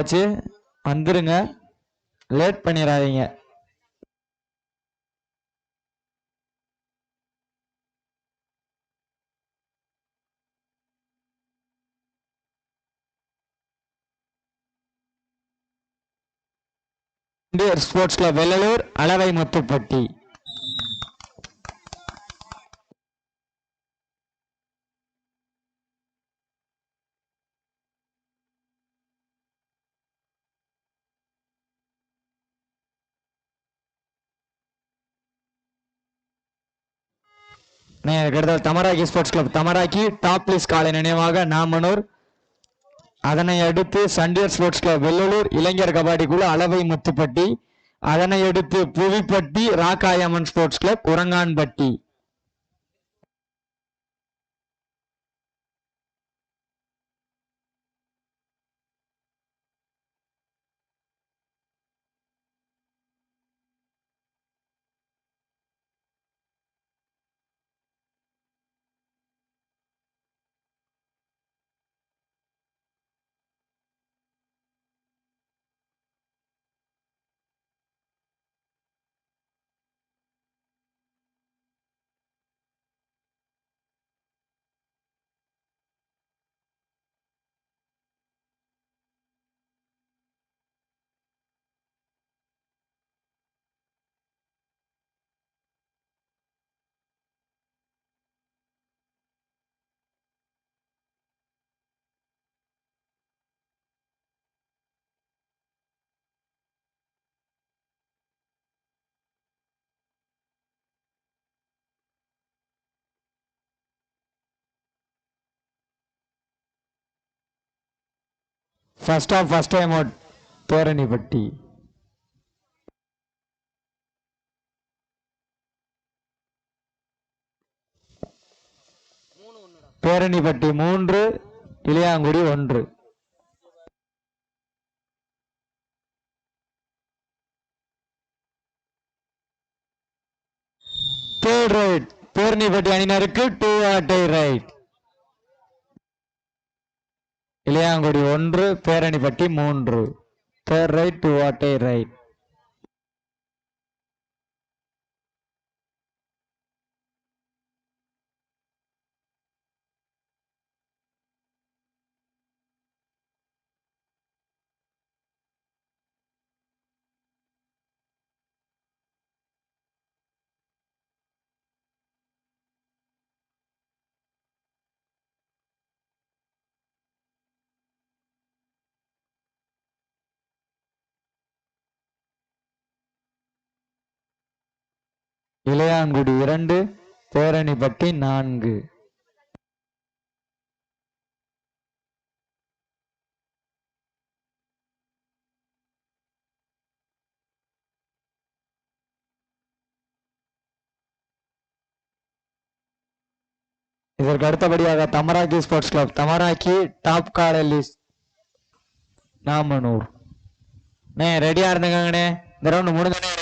ஆச்சு. வந்துருங்க. லேட் பண்ணிடாதீங்க இந்தியர் ஸ்போர்ட்ஸ் கிளப் வெள்ளலூர் அளவை முத்துப்பட்டி. அடுத்த Thamarakki sports club Thamarakki top place காலை நினைவாக நாமனூர். அதனை அடுத்து சண்டியர் ஸ்போர்ட்ஸ் கிளப் வெள்ளலூர் இளைஞர் கபாடி குழு அளவை முத்துப்பட்டி. அதனை அடுத்து Puvipatti Rakkayamman sports club Urangaanpatti first half first time out Peranipatti Peranipatti மூன்று இளையாங்குடி ஒன்று. தேர்ட் ரைட் பேரணிப்பட்டி அணியினருக்கு டூ ஆட்டை ரைட் இளையாங்குடி ஒன்று பேரணிப்பட்டி மூன்று. பேர் ரைட் டூ ஆட்டை ரைட் இளையாங்குடி இரண்டு பேரணிப்பட்டி நான்கு. இதற்கு அடுத்தபடியாக Thamarakki sports club Thamarakki top காடலி Namanur. அண்ணே ரெடியா இருந்துங்கண்ணே இந்த ரவுண்ட் முடிஞ்சனே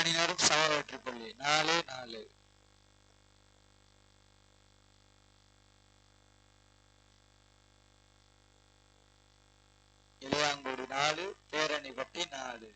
அணியினரும் சம வெற்றி நாலு நாலு. இளையாங்குடி நாலு பேரணிப்பட்டி நாலு.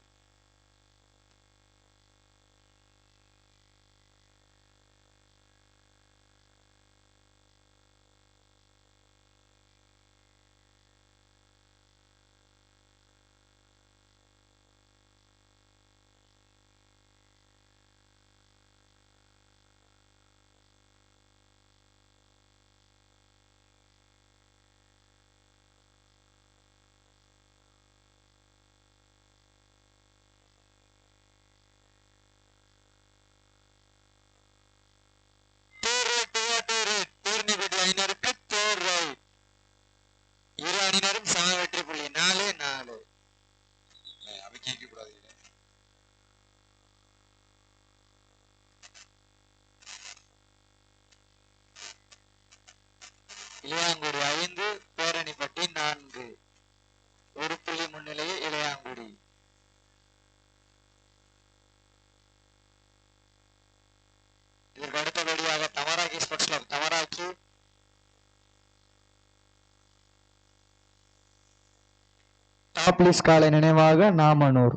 டாப்லிஸ் காலை நினைவாக Namanur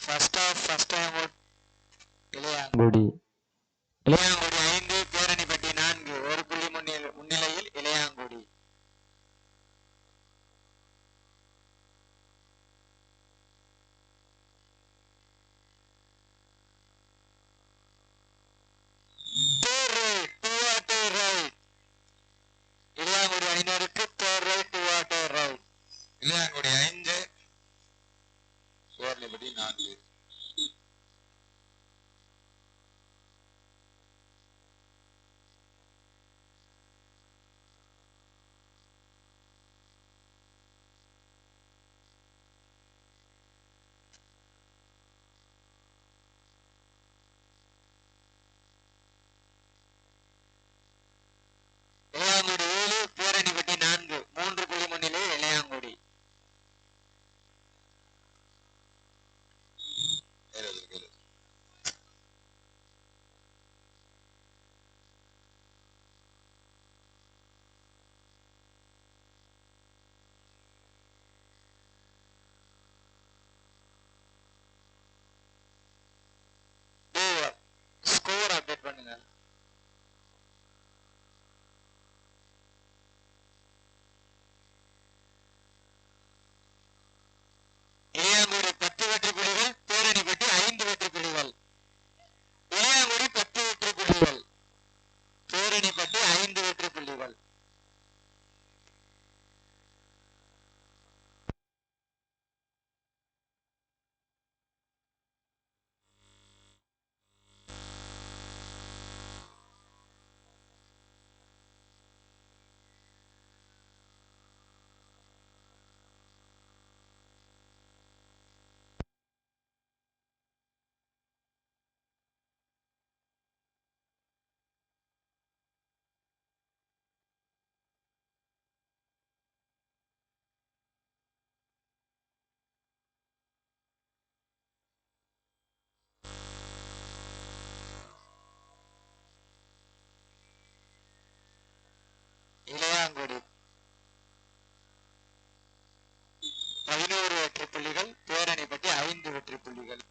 first half first time Ilayangudi Ilayangudi Ilayangudi ஐந்து சுவர்ணிபதி ஸ்கோர் இளையாங்குடி பதினோரு வெற்றி புள்ளிகள் பேரணி பற்றி ஐந்து வெற்றி புள்ளிகள்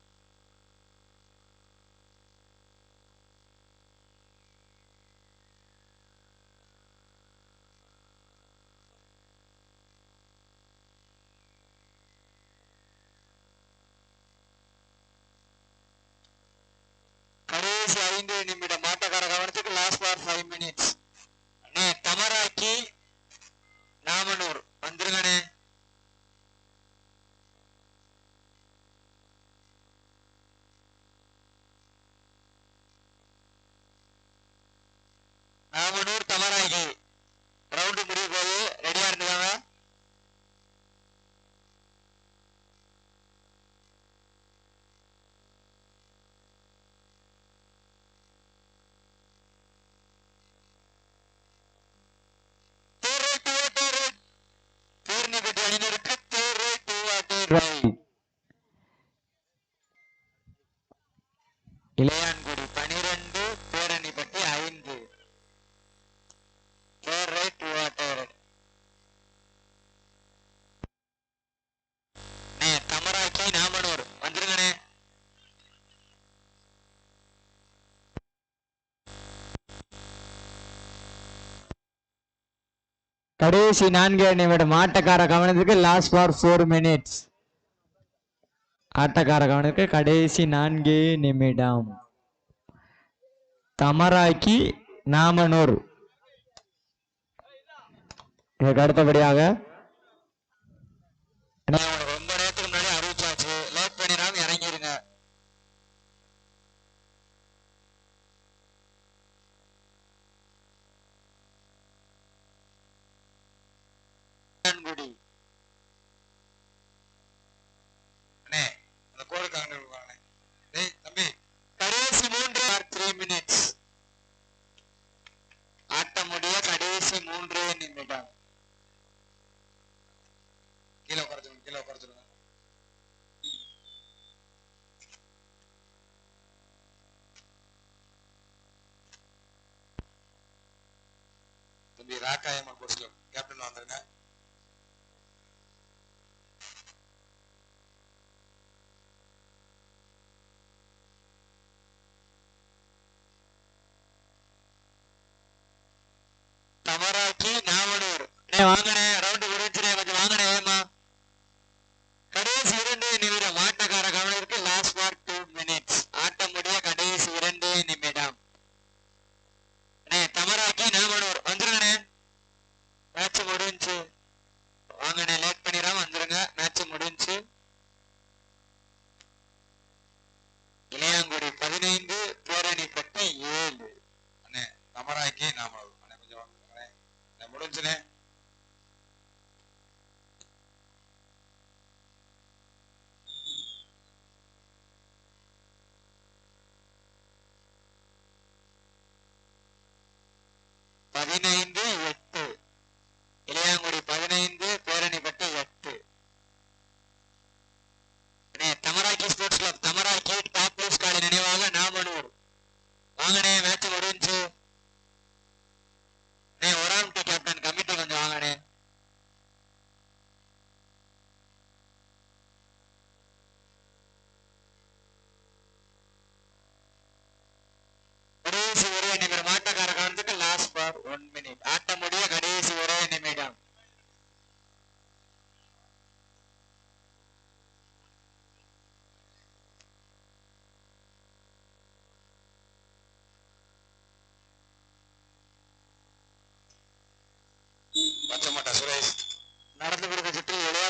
கடைசி ஐந்து நிமிடம். மாட்டக்கார கவனத்துக்கு last for five minutes Thamarakki Namanur வந்துருங்கண்ணே Namanur Thamarakki round முடிய போது ரெடியா இருந்துக்காங்க தேர்ரை டூவாட்டர் பூர்ணிபதி அணியினருக்கு தேர்ரை டூவாட்டர் இளையான்குடி பனிரெண்டு பேரணிப்பட்டி ஐந்து. தேர்ரை ரைட் நே தமராக்கி நாமனூர். வந்துருங்கண்ணே. கடைசி நான்கு நிமிடம். ஆட்டக்கார கவனத்துக்கு லாஸ்ட் ஃபார் ஃபோர் மினிட்ஸ் ஆட்டக்கார கவனத்துக்கு கடைசி நான்கு நிமிடம் தமராக்கி நாமனூர் இதற்கு அடுத்தபடியாக கீழே உட்கார தம்பி ராக்காயம்மன் ஸ்போர்ட்ஸ் கேப்டன் வந்துருங்க வாங்கினேன் மாட்டான். சுரேஷ் நடந்து கொடுக்க சிட்டு இளையா